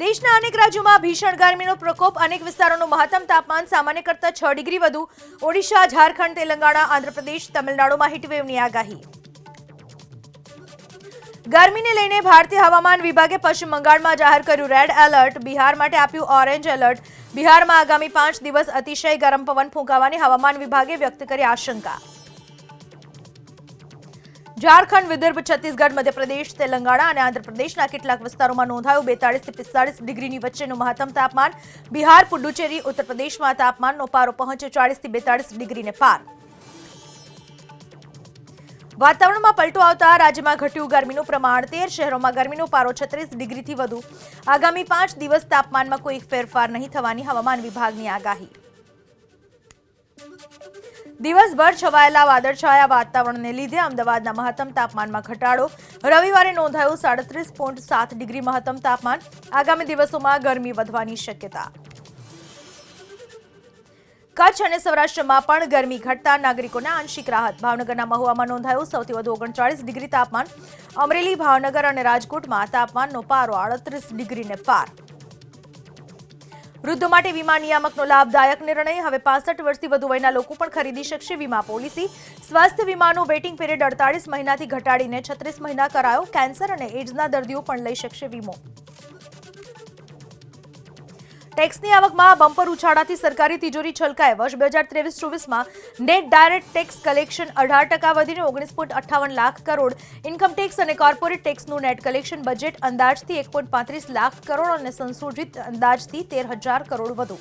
દેશના અનેક રાજ્યોમાં ભીષણ ગરમીનો પ્રકોપ, અનેક વિસ્તારોનું મહત્તમ તાપમાન સામાન્ય કરતાં છ ડિગ્રી વધુ. ઓડિશા, ઝારખંડ, તેલંગાણા, આંધ્રપ્રદેશ, તમિલનાડુમાં હીટવેવની આગાહી. ગરમીને લઈને ભારતીય હવામાન વિભાગે પશ્ચિમ બંગાળમાં જાહેર કર્યું રેડ એલર્ટ બિહાર માટે આપ્યું ઓરેન્જ એલર્ટ બિહારમાં આગામી પાંચ દિવસ અતિશય ગરમ પવન ફૂંકાવાની હવામાન વિભાગે વ્યક્ત કરી આશંકા. ઝારખંડ વિદર્ભ, છત્તીસગઢ, મધ્યપ્રદેશ, તેલંગાણા અને આંધ્રપ્રદેશના કેટલાક વિસ્તારોમાં નોંધાયું બેતાળીસથી પિસ્તાળીસ ડિગ્રીની વચ્ચેનું મહત્તમ તાપમાન. બિહાર, પુડુચેરી ઉત્તર પ્રદેશમાં તાપમાનનો પારો પહોંચ્યો ચાળીસથી બેતાળીસ ડિગ્રીને પાર. વાતાવરણમાં પલટો આવતા રાજ્યમાં ઘટ્યું ગરમીનું પ્રમાણ. તેર શહેરોમાં ગરમીનો પારો છત્રીસ ડિગ્રીથી વધુ. આગામી પાંચ દિવસ તાપમાનમાં કોઈ ફેરફાર નહીં થવાની હવામાન વિભાગની આગાહી. દિવસભર છવાયેલા વાદળછાયા વાતાવરણને લીધે અમદાવાદના મહત્તમ તાપમાનમાં ઘટાડો. રવિવારે નોંધાયું સાડત્રીસ પોઈન્ટ સાત ડિગ્રી મહત્તમ તાપમાન. આગામી દિવસોમાં ગરમી વધવાની શક્યતા. કચ્છ અને સૌરાષ્ટ્રમાં પણ ગરમી ઘટતા નાગરિકોને આંશિક રાહત. ભાવનગરના મહુવામાં નોંધાયું સૌથી વધુ ઓગણચાળીસ ડિગ્રી તાપમાન. અમરેલી, ભાવનગર અને રાજકોટમાં તાપમાનનો પારો આડત્રીસ ડિગ્રીને પાર. વૃદ્ધો માટે વીમા નિયામકનો લાભદાયક નિર્ણય. હવે પાસઠ વર્ષથી વધુ વયના લોકો પણ ખરીદી શકશે વીમા પોલિસી. સ્વાસ્થ્ય વીમાનો વેઇટિંગ પીરિયડ અડતાલીસ મહિનાથી ઘટાડીને છત્રીસ મહિના કરાયો. કેન્સર અને એડ્સના દર્દીઓ પણ લઈ શકશે વીમો. ટેક્સની આવકમાં બમ્પર ઉછાળાથી સરકારી તિજોરી છલકાય. વર્ષ બે હજાર ત્રેવીસ ચોવીસમાં નેટ ડાયરેક્ટ ટેક્સ કલેક્શન અઢાર ટકા વધીને ઓગણીસ પોઈન્ટ અઠ્ઠાવન લાખ કરોડ. ઇન્કમ ટેક્સ અને કોર્પોરેટ ટેક્સનું નેટ કલેક્શન બજેટ અંદાજથી એક પોઈન્ટ પાંત્રીસ લાખ કરોડ અને સંશોધિત અંદાજથી તેર હજાર કરોડ વધુ.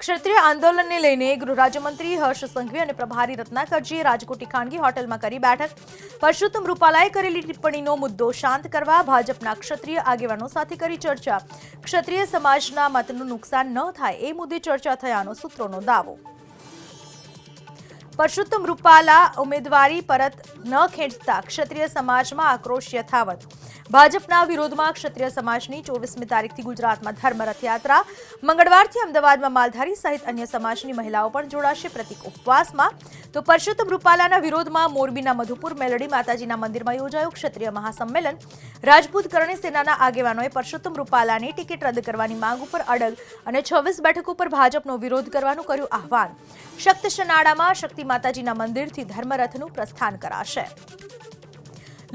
ક્ષત્રિય આંદોલનને લઈને ગૃહ રાજ્યમંત્રી હર્ષ સંઘવી અને પ્રભારી રત્નાકરજીએ રાજકોટની ખાનગી હોટેલમાં કરી બેઠક. પરસોત્તમ રૂપાલાએ કરેલી ટિપ્પણીનો મુદ્દો શાંત કરવા ભાજપના ક્ષત્રિય આગેવાનો સાથે કરી ચર્ચા. ક્ષત્રિય સમાજના મતનું નુકસાન ન થાય એ મુદ્દે ચર્ચા થયાનો સૂત્રોનો દાવો. પરસોત્તમ રૂપાલા ઉમેદવારી પરત ન ખેંચતા ક્ષત્રિય સમાજમાં આક્રોશ યથાવત. ભાજપના વિરોધમાં ક્ષત્રિય સમાજની ચોવીસમી તારીખથી ગુજરાતમાં ધર્મ રથયાત્રા મંગળવારથી અમદાવાદમાં માલધારી સહિત અન્ય સમાજની મહિલાઓ પણ જોડાશે પ્રતિક ઉપવાસમાં. તો પરસોત્તમ રૂપાલાના વિરોધમાં મોરબીના મધુપુર મેલડી માતાજીના મંદિરમાં યોજાયું ક્ષત્રિય મહાસંમેલન. રાજપૂત કરણી સેનાના આગેવાનોએ પરસોત્તમ રૂપાલાની ટિકિટ રદ કરવાની માંગ ઉપર અડગ અને છવ્વીસ બેઠક ઉપર ભાજપનો વિરોધ કરવાનું કર્યું આહવાન. શક્ત શનાળામાં શક્તિ માતાજીના મંદિરથી ધર્મરથનું પ્રસ્થાન કરાશે.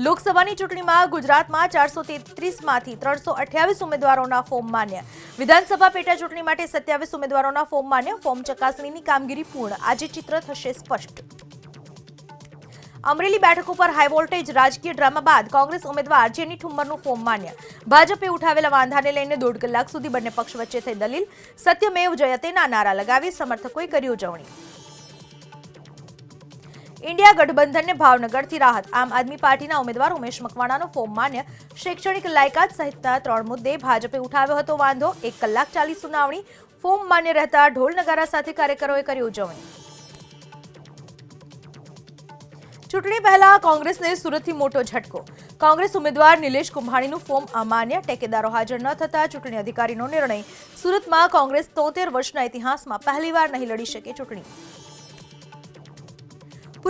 લોકસભાની ચૂંટણીમાં ગુજરાતમાં ચારસો તેત્રીસમાંથી ત્રણસો અઠ્યાવીસ ઉમેદવારોના ફોર્મ માન્ય. વિધાનસભા પેટા ચૂંટણી માટે સત્યાવીસ ઉમેદવારોના ફોર્મ માન્ય. ફોર્મ ચકાસણીની કામગીરી પૂર્ણ. આજે ચિત્ર થશે સ્પષ્ટ. અમરેલી બેઠક ઉપર હાઈવોલ્ટેજ રાજકીય ડ્રામા બાદ કોંગ્રેસ ઉમેદવાર જેની ઠુમ્મરનું ફોર્મ માન્ય. ભાજપે ઉઠાવેલા વાંધાને લઈને દોઢ કલાક સુધી બંને પક્ષ વચ્ચે થઈ દલીલ. સત્યમેવ જયતેના નારા લગાવી સમર્થકોએ કરી ઉજવણી. ઇન્ડિયા ગઠબંધનને ભાવનગરથી રાહત. આમ આદમી પાર્ટીના ઉમેદવાર ઉમેશ મકવાણાનો ફોર્મ માન્ય. શૈક્ષણિક લાયકાત સહિતના ત્રણ મુદ્દે ભાજપે ઉઠાવ્યો હતો વાંધો. એક કલાક ચાલી સુનાવણી. ફોર્મ માન્ય રહેતા ઢોલ નગારા સાથે કાર્યકરોએ કરી ઉજવણી. ચૂંટણી પહેલા કોંગ્રેસને સુરતથી મોટો ઝટકો. કોંગ્રેસ ઉમેદવાર નિલેશ કુંભાણીનું ફોર્મ અમાન્ય. ટેકેદારો હાજર ન થતા ચૂંટણી અધિકારીનો નિર્ણય. સુરતમાં કોંગ્રેસ તોતેર વર્ષના ઇતિહાસમાં પહેલીવાર નહીં લડી શકે ચૂંટણી.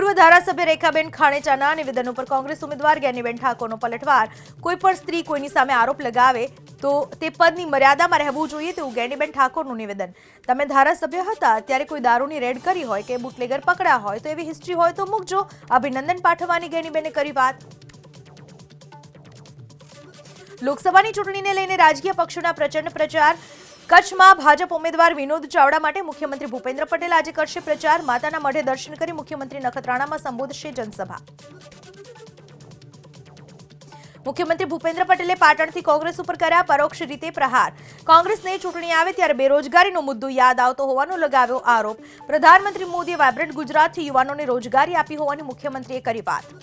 પૂર્વ ધારાસભ્ય રેખાબેન ખાણેચાના નિવેદન ઉપર કોંગ્રેસ ઉમેદવાર જ્ઞાનીબેન ઠાકોરનો પલટવાર. કોઈ પણ સ્ત્રી કોઈની સામે આરોપ લગાવે તો તે પદની મર્યાદામાં રહેવું જોઈએ તેવું જ્ઞાનીબેન ઠાકોરનું નિવેદન. તમે ધારાસભ્ય હતા, ત્યારે કોઈ દારૂની રેડ કરી હોય કે બુટલેગર પકડ્યા હોય તો એવી હિસ્ટ્રી હોય તો મૂકજો. અભિનંદન પાઠવવાની જ્ઞાનીબેને કરી વાત. લોકસભાની ચૂંટણીને લઈને રાજકીય પક્ષોના પ્રચંડ પ્રચાર કચ્છમાં ભાજપ ઉમેદવાર વિનોદ ચાવડા માટે મુખ્યમંત્રી ભૂપેન્દ્ર પટેલ આજે કરશે પ્રચાર. માતાના મઢે દર્શન કરી મુખ્યમંત્રી નખત્રાણામાં સંબોધશે જનસભા. મુખ્યમંત્રી ભૂપેન્દ્ર પટેલે પાટણથી કોંગ્રેસ ઉપર કર્યા પરોક્ષ રીતે પ્રહાર. કોંગ્રેસને ચૂંટણી આવે ત્યારે બેરોજગારીનો મુદ્દો યાદ આવતો હોવાનો લગાવ્યો આરોપ. પ્રધાનમંત્રી મોદીએ વાયબ્રન્ટ ગુજરાતથી યુવાનોને રોજગારી આપી હોવાની મુખ્યમંત્રીએ કરી વાત.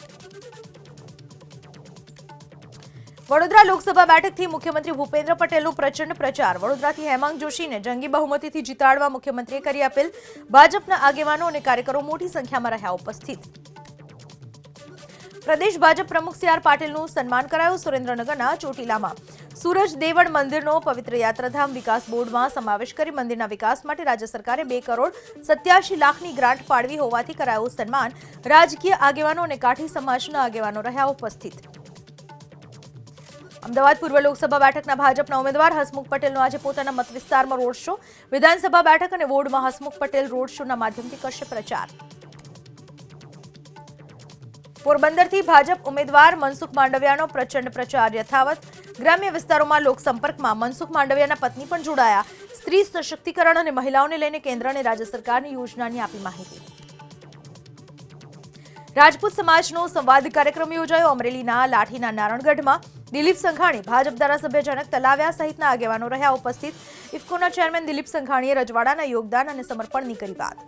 વડોદરા લોકસભા બેઠકથી મુખ્યમંત્રી ભૂપેન્દ્ર પટેલનો પ્રચંડ પ્રચાર. વડોદરાથી હેમાંગ જોશીને જંગી બહુમતીથી જીતાડવા મુખ્યમંત્રીએ કરી અપીલ. ભાજપના આગેવાનો અને કાર્યકરો મોટી સંખ્યામાં રહ્યા ઉપસ્થિત. પ્રદેશ ભાજપ પ્રમુખ સી આર પાટીલનું સન્માન કરાયું સુરેન્દ્રનગરના ચોટીલામાં. સૂરજ દેવળ મંદિરનો પવિત્ર યાત્રાધામ વિકાસ બોર્ડમાં સમાવેશ કરી મંદિરના વિકાસ માટે રાજ્ય સરકારે બે કરોડ સત્યાસી લાખની ગ્રાન્ટ ફાળવી હોવાથી કરાયું સન્માન. રાજકીય આગેવાનો અને કાઠી સમાજના આગેવાનો રહ્યા ઉપસ્થિત. અમદાવાદ પૂર્વ લોકસભા બેઠકના ભાજપના ઉમેદવાર હસમુખ પટેલનો આજે પોતાના મત રોડ શો. વિધાનસભા બેઠક અને વોર્ડમાં હસમુખ પટેલ રોડ શોના માધ્યમથી કરશે પ્રચાર. પોરબંદરથી ભાજપ ઉમેદવાર મનસુખ માંડવિયાનો પ્રચંડ પ્રચાર યથાવત. ગ્રામ્ય વિસ્તારોમાં લોકસંપર્કમાં મનસુખ માંડવિયાના પત્ની પણ જોડાયા. સ્ત્રી સશક્તિકરણ અને મહિલાઓને લઈને કેન્દ્ર અને રાજ્ય સરકારની યોજનાની આપી માહિતી. રાજપૂત સમાજનો સંવાદ કાર્યક્રમ યોજાયો. અમરેલીના લાઠીના નારણગઢમાં દિલીપ સંઘાણી ભાજપ ધારાસભ્ય જનક તલાવ્યા સહિતના આગેવાનો રહ્યા ઉપસ્થિત. ઇફકોના ચેરમેન દિલીપ સંઘાણીએ રજવાડાના યોગદાન અને સમર્પણની કરી વાત.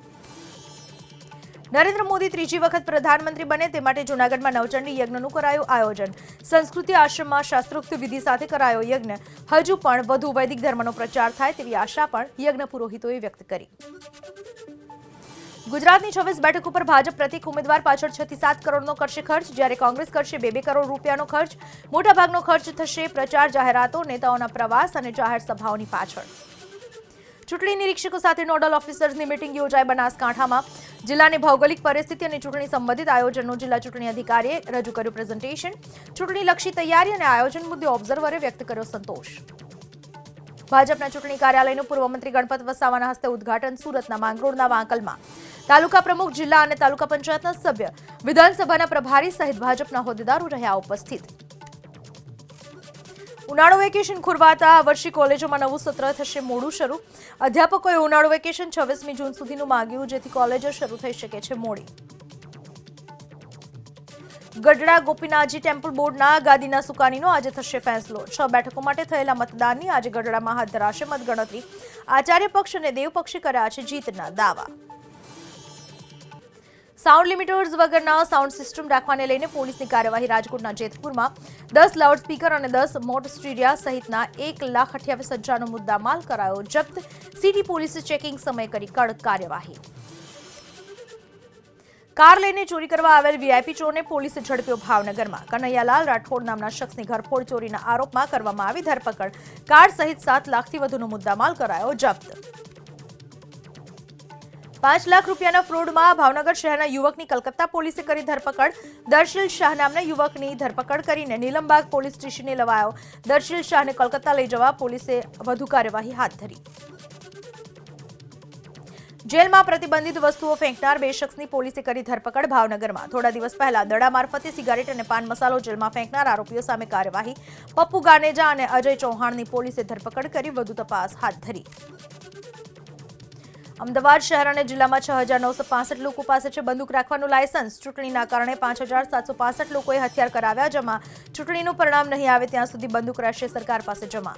નરેન્દ્ર મોદી ત્રીજી વખત પ્રધાનમંત્રી બને તે માટે જૂનાગઢમાં નવચંડી યજ્ઞનું કરાયું આયોજન. સંસ્કૃતિ આશ્રમમાં શાસ્ત્રોક્ત વિધિ સાથે કરાયો યજ્ઞ. હજુ પણ વધુ વૈદિક ધર્મનો પ્રચાર થાય તેવી આશા પણ યજ્ઞ પુરોહિતોએ વ્યક્ત કરી. ગુજરાતની છવ્વીસ બેઠક ઉપર ભાજપ પ્રતિક ઉમેદવાર પાછળ છ થી સાત કરોડનો કરશે ખર્ચ, જ્યારે કોંગ્રેસ કરશે બે બે કરોડ રૂપિયાનો ખર્ચ. મોટાભાગનો ખર્ચ થશે પ્રચાર જાહેરાતો, નેતાઓના પ્રવાસ અને જાહેર સભાઓની પાછળ. ચૂંટણી નિરીક્ષકો સાથે નોડલ ઓફિસર્સની મિટિંગ યોજાઈ બનાસકાંઠામાં. જિલ્લાની ભૌગોલિક પરિસ્થિતિ અને ચૂંટણી સંબંધિત આયોજનનું જિલ્લા ચૂંટણી અધિકારીએ રજૂ કર્યું પ્રેઝન્ટેશન. ચૂંટણીલક્ષી તૈયારી અને આયોજન મુદ્દે ઓબ્ઝર્વરે વ્યક્ત કર્યો સંતોષ. ભાજપના ચૂંટણી કાર્યાલયનું પૂર્વ મંત્રી ગણપત વસાવાના હસ્તે ઉદઘાટન સુરતના માંગરોળના વાંકલમાં. તાલુકા પ્રમુખ, જિલ્લા અને તાલુકા પંચાયતના સભ્ય, વિધાનસભાના પ્રભારી સહિત ભાજપના હોદ્દેદારો રહ્યા ઉપસ્થિત. ઉનાળુ વેકેશન ખુરવાતા આ વર્ષે કોલેજોમાં નવું સત્ર થશે મોડું શરૂ. અધ્યાપકોએ ઉનાળુ વેકેશન છવ્વીસમી જૂન સુધીનું માંગ્યું, જેથી કોલેજો શરૂ થઈ શકે છે મોડી. ગઢડા ગોપીનાથજી ટેમ્પલ બોર્ડના ગાદીના સુકાનીનો આજે થશે ફેંસલો. છ બેઠકો માટે થયેલા મતદાનની આજે ગઢડામાં હાથ ધરાશે મતગણતરી. આચાર્ય પક્ષ અને દેવ પક્ષે કર્યા છે જીતના દાવા. સાઉન્ડ લિમિટર્સ વગરના સાઉન્ડ સિસ્ટમ રાખવાને લઈને પોલીસની કાર્યવાહી રાજકોટના જેતપુરમાં. દસ લાઉડ સ્પીકર અને દસ મોટ સ્ટીરિયા સહિતના એક લાખ અઠ્યાવીસ હજારનો મુદ્દામાલ કરાયો. જપ્ત સિટી પોલીસે ચેકિંગ સમયે કરી કડક કાર્યવાહી. કાર લઈને ચોરી કરવા આવેલ વીઆઈપી ચોરને પોલીસે ઝડપ્યો ભાવનગરમાં. કનૈયાલાલ રાઠોડ નામના શખ્સની ઘરફોડ ચોરીના આરોપમાં કરવામાં આવી ધરપકડ. કાર સહિત સાત લાખથી વધુનો મુદ્દામાલ કરાયો જપ્ત. પાંચ લાખ રૂપિયાના ફ્રોડમાં ભાવનગર શહેરના યુવકની કલકત્તા પોલીસે કરી ધરપકડ. દર્શિલ શાહ નામના યુવકની ધરપકડ કરીને નીલમબાગ પોલીસ સ્ટેશને લવાયો. દર્શિલ શાહને કોલકાતા લઈ જવા પોલીસે વધુ કાર્યવાહી હાથ ધરી. જેલમાં પ્રતિબંધિત વસ્તુઓ ફેંકનાર બે શખ્સની પોલીસે કરી ધરપકડ ભાવનગરમાં. થોડા દિવસ પહેલા દડા મારફતે સિગારેટ અને પાન મસાલો જેલમાં ફેંકનાર આરોપીઓ સામે કાર્યવાહી. પપ્પુ ગાનેજા અને અજય ચૌહાણની પોલીસે ધરપકડ કરી વધુ તપાસ હાથ ધરી. અમદાવાદ શહેર અને જિલ્લામાં છ હજાર નવસો પાસઠ લોકો પાસે છે બંદૂક રાખવાનું લાયસન્સ. ચૂંટણીના કારણે પાંચ હજાર સાતસો પાસઠ લોકોએ હથિયાર કરાવ્યા, જમા ચૂંટણીનું પરિણામ નહીં આવે ત્યાં સુધી બંદૂક રહેશે સરકાર પાસે જમા.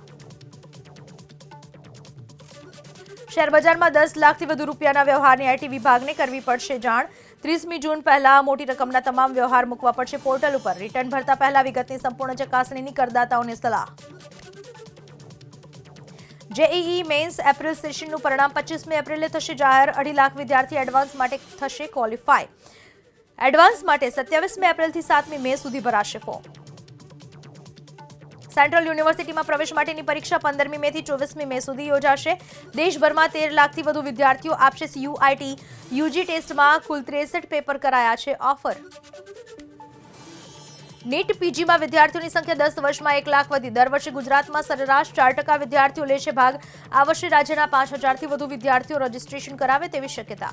શેર બજારમાં દસ લાખથી વધુ રૂપિયાના વ્યવહારની આઈટી વિભાગને કરવી પડશે જાણ. ત્રીસમી જૂન પહેલા મોટી રકમના તમામ વ્યવહાર મૂકવા પડશે પોર્ટલ ઉપર. રિટર્ન ભરતા પહેલા વિગતની સંપૂર્ણ ચકાસણીની કરદાતાઓને સલાહ. જેઈઈ મેન્સ એપ્રિલ સેશનનું પરિણામ પચીસમી એપ્રિલે થશે. જાહેર અઢી લાખ વિદ્યાર્થી એડવાન્સ માટે થશે ક્વોલિફાય એડવાન્સ માટે સત્યાવીસમી એપ્રિલથી સાતમી મે સુધી ભરાશે ફોર્મ સેન્ટ્રલ યુનિવર્સિટીમાં પ્રવેશ માટેની પરીક્ષા પંદરમી મે થી ચોવીસમી મે સુધી યોજાશે. દેશભરમાં તેર લાખથી વધુ વિદ્યાર્થીઓ આપશે યુઆઈટી યુજી ટેસ્ટમાં કુલ ત્રેસઠ પેપર કરાયા છે ઓફર નીટ પીજીમાં વિદ્યાર્થીઓની સંખ્યા દસ વર્ષમાં એક લાખ વધી. દર વર્ષે ગુજરાતમાં સરેરાશ ચાર ટકા વિદ્યાર્થીઓ લે છે ભાગ. આ વર્ષે રાજ્યના પાંચ હજારથી વધુ વિદ્યાર્થીઓ રજીસ્ટ્રેશન કરાવે તેવી શક્યતા.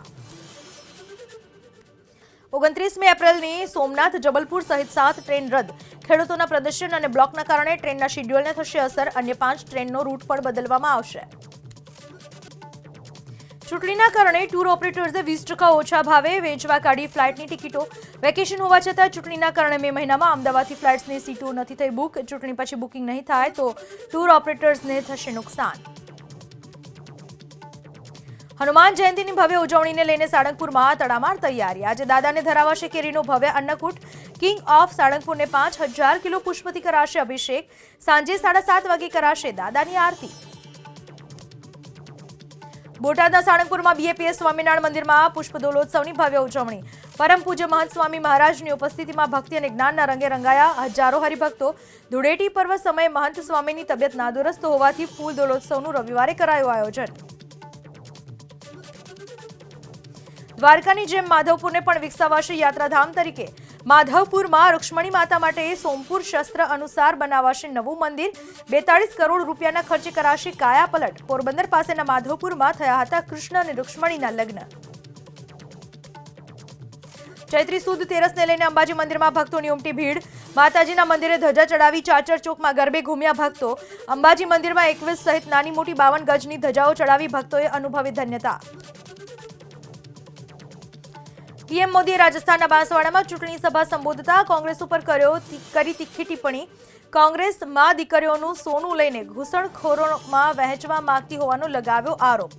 ઓગણત્રીસમી એપ્રિલની સોમનાથ જબલપુર સહિત સાત ટ્રેન રદ. ખેડૂતોના પ્રદર્શન અને બ્લોકના કારણે ટ્રેનના શેડ્યુલને થશે અસર. અન્ય પાંચ ટ્રેનનો રૂટ પણ બદલવામાં આવશે. ચૂંટણીના કારણે ટૂર ઓપરેટર્સે વીસ ટકા ઓછા ભાવે વેચવા કાઢી ફ્લાઇટની ટિકિટો. વેકેશન હોવા છતાં ચૂંટણીના કારણે મે મહિનામાં અમદાવાદથી ફ્લાઇટ્સની સીટો નથી થઈ બુક, ચૂંટણી પછી બુકિંગ નહીં થાય તો ટૂર ઓપરેટર્સને થશે નુકસાન. હનુમાન જયંતીની ભવ્ય ઉજવણીને લઈને સાળંગપુરમાં તડામાર તૈયારી. આજે દાદાને ધરાવાશે કેરીનો ભવ્ય અન્નકૂટ. કિંગ ઓફ સાળંગપુરને પાંચ હજાર કિલો પુષ્પથી કરાશે અભિષેક. સાંજે સાડા સાત વાગે કરાશે દાદાની આરતી. બોટાદના સાળંગપુરમાં બીએપીએસ સ્વામિનારાયણ મંદિરમાં પુષ્પ દોલોત્સવની ભવ્ય ઉજવણી. પરમ પૂજ્ય મહંત સ્વામી મહારાજની ઉપસ્થિતિમાં ભક્તિ અને જ્ઞાનના રંગે રંગાયા હજારો હરિભક્તો. ધૂળેટી પર્વ સમયે મહંત સ્વામીની તબિયત નાદુરસ્ત હોવાથી ફૂલ દોલોત્સવનું રવિવારે કરાયું આયોજન. દ્વારકાની જેમ માધવપુરને પણ વિકસાવાશે યાત્રાધામ તરીકે. માધવપુરમાં રૂક્ષ્મણી માતા માટે સોમપુર શસ્ત્ર અનુસાર બનાવાશે નવું મંદિર. બેતાળીસ કરોડ રૂપિયાના ખર્ચે કરાશે કાયાપલટ. પોરબંદર પાસેના માધવપુરમાં થયા હતા કૃષ્ણ અને રૂક્ષ્મણીના લગ્ન. ચૈત્રી સુદ તેરસને લઈને અંબાજી મંદિરમાં ભક્તોની ઉમટી ભીડ. માતાજીના મંદિરે ધજા ચડાવી ચાચર ચોકમાં ગરબે ઘૂમ્યા ભક્તો. અંબાજી મંદિરમાં એકવીસ સહિત નાની મોટી બાવન ગજની ધજાઓ ચડાવી ભક્તોએ અનુભવી ધન્યતા. પીએમ મોદીએ રાજસ્થાનના બાંસવાડામાં ચૂંટણી સભા સંબોધતા કોંગ્રેસ ઉપર કર્યો કરી તીખી ટિપ્પણી. કોંગ્રેસ મા દીકરીઓનું સોનું લઈને ઘૂસણખોરોમાં વહેંચવા માંગતી હોવાનો લગાવ્યો આરોપ.